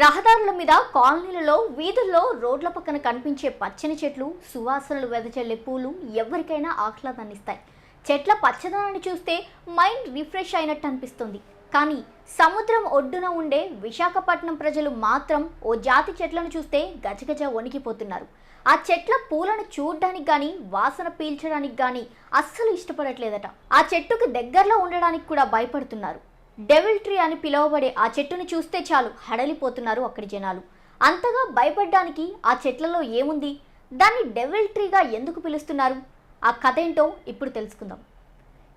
రహదారుల మీద కాలనీలలో వీధుల్లో రోడ్ల పక్కన కనిపించే పచ్చని చెట్లు సువాసనలు వెదజల్లే పూలు ఎవరికైనా ఆహ్లాదాన్నిస్తాయి. చెట్ల పచ్చదనాన్ని చూస్తే మైండ్ రిఫ్రెష్ అయినట్టు అనిపిస్తుంది. కానీ సముద్రం ఒడ్డున ఉండే విశాఖపట్నం ప్రజలు మాత్రం ఓ జాతి చెట్లను చూస్తే గజగజ వణికిపోతున్నారు. ఆ చెట్ల పూలను చూడడానికి కానీ వాసన పీల్చడానికి కానీ అస్సలు ఇష్టపడట్లేదట. ఆ చెట్టుకు దగ్గరలో ఉండడానికి కూడా భయపడుతున్నారు. డెవిల్ ట్రీ అని పిలువబడే ఆ చెట్టును చూస్తే చాలు హడలిపోతున్నారు అక్కడి జనాలు. అంతగా భయపడ్డానికి ఆ చెట్లలో ఏముంది? దాన్ని డెవిల్ ట్రీగా ఎందుకు పిలుస్తున్నారు? ఆ కథ ఏంటో ఇప్పుడు తెలుసుకుందాం.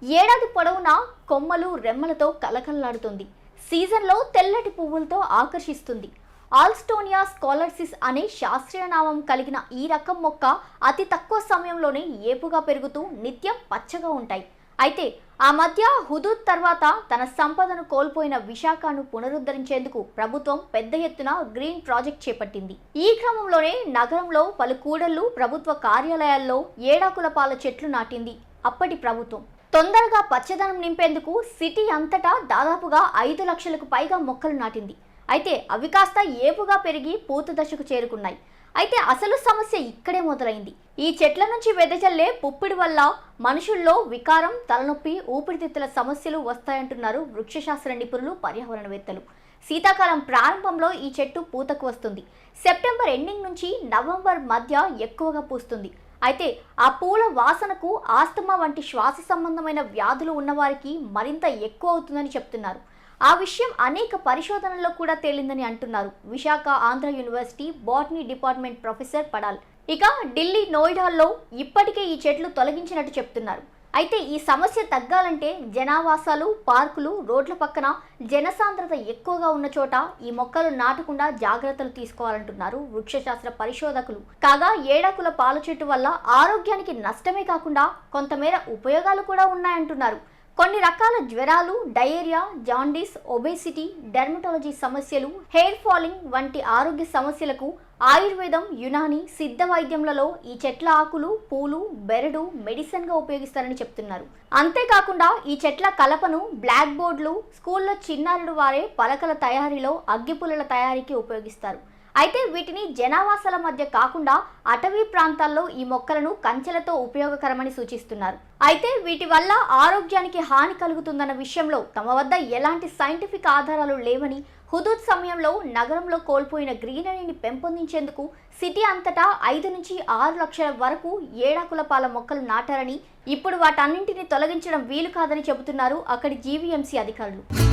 ఏడాది పొడవునా కొమ్మలు రెమ్మలతో కలకల్లాడుతుంది. సీజన్లో తెల్లటి పువ్వులతో ఆకర్షిస్తుంది. ఆల్స్టోనియా స్కాలర్సిస్ అనే శాస్త్రీయ నామం కలిగిన ఈ రకం మొక్క అతి తక్కువ సమయంలోనే ఏపుగా పెరుగుతూ నిత్యం పచ్చగా ఉంటాయి. అయితే ఆ మధ్య హుదూద్ తర్వాత తన సంపదను కోల్పోయిన విశాఖను పునరుద్ధరించేందుకు ప్రభుత్వం పెద్ద ఎత్తున గ్రీన్ ప్రాజెక్ట్ చేపట్టింది. ఈ క్రమంలోనే నగరంలో పలు కూడళ్ళు ప్రభుత్వ కార్యాలయాల్లో ఏడాకుల పాల చెట్లు నాటింది అప్పటి ప్రభుత్వం. తొందరగా పచ్చదనం నింపేందుకు సిటీ అంతటా దాదాపుగా ఐదు లక్షలకు పైగా మొక్కలు నాటింది. అయితే అవి కాస్త ఏపుగా పెరిగి పూత దశకు చేరుకున్నాయి. అయితే అసలు సమస్య ఇక్కడే మొదలైంది. ఈ చెట్ల నుంచి వెదజల్లే పుప్పిడి వల్ల మనుషుల్లో వికారం తలనొప్పి ఊపిరితిత్తుల సమస్యలు వస్తాయంటున్నారు వృక్షశాస్త్ర నిపుణులు పర్యావరణవేత్తలు. శీతాకాలం ప్రారంభంలో ఈ చెట్టు పూతకు వస్తుంది. సెప్టెంబర్ ఎండింగ్ నుంచి నవంబర్ మధ్య ఎక్కువగా పూస్తుంది. అయితే ఆ పూల వాసనకు ఆస్తమా వంటి శ్వాస సంబంధమైన వ్యాధులు ఉన్నవారికి మరింత ఎక్కువ అవుతుందని చెప్తున్నారు. ఆ విషయం అనేక పరిశోధనల్లో కూడా తేలిందని అంటున్నారు. Visakha Andhra university botany department professor Padal. ఇక ఢిల్లీ నోయిడాల్లో ఇప్పటికే ఈ చెట్లు తొలగించినట్టు చెప్తున్నారు. అయితే ఈ సమస్య తగ్గాలంటే జనావాసాలు పార్కులు రోడ్ల పక్కన జనసాంద్రత ఎక్కువగా ఉన్న చోట ఈ మొక్కలు నాటకుండా జాగ్రత్తలు తీసుకోవాలంటున్నారు వృక్షశాస్త్ర పరిశోధకులు. కాగా ఏడాకుల పాల చెట్టు వల్ల ఆరోగ్యానికి నష్టమే కాకుండా కొంతమేర ఉపయోగాలు కూడా ఉన్నాయంటున్నారు. కొన్ని రకాల జ్వరాలు డయేరియా జాండీస్ ఒబేసిటీ డెర్మటాలజీ సమస్యలు హెయిర్ ఫాలింగ్ వంటి ఆరోగ్య సమస్యలకు ఆయుర్వేదం యునాని సిద్ధ వైద్యంలలో ఈ చెట్ల ఆకులు పూలు బెరడు మెడిసిన్గా ఉపయోగిస్తారని చెప్తున్నారు. అంతేకాకుండా ఈ చెట్ల కలపను బ్లాక్ బోర్డులు స్కూల్లో చిన్నారులు వారే పలకల తయారీలో అగ్గిపుల్లల తయారీకి ఉపయోగిస్తారు. అయితే వీటిని జనావాసాల మధ్య కాకుండా అటవీ ప్రాంతాల్లో ఈ మొక్కలను కంచెలతో ఉపయోగకరమని సూచిస్తున్నారు. అయితే వీటి వల్ల ఆరోగ్యానికి హాని కలుగుతుందన్న విషయంలో తమ వద్ద ఎలాంటి సైంటిఫిక్ ఆధారాలు లేవని హుదూద్ సమయంలో నగరంలో కోల్పోయిన గ్రీనరీని పెంపొందించేందుకు సిటీ అంతటా ఐదు నుంచి ఆరు లక్షల వరకు ఏడాకుల పాల మొక్కలు నాటారని ఇప్పుడు వాటన్నింటినీ తొలగించడం వీలు కాదని చెబుతున్నారు అక్కడి జీవీఎంసీ అధికారులు.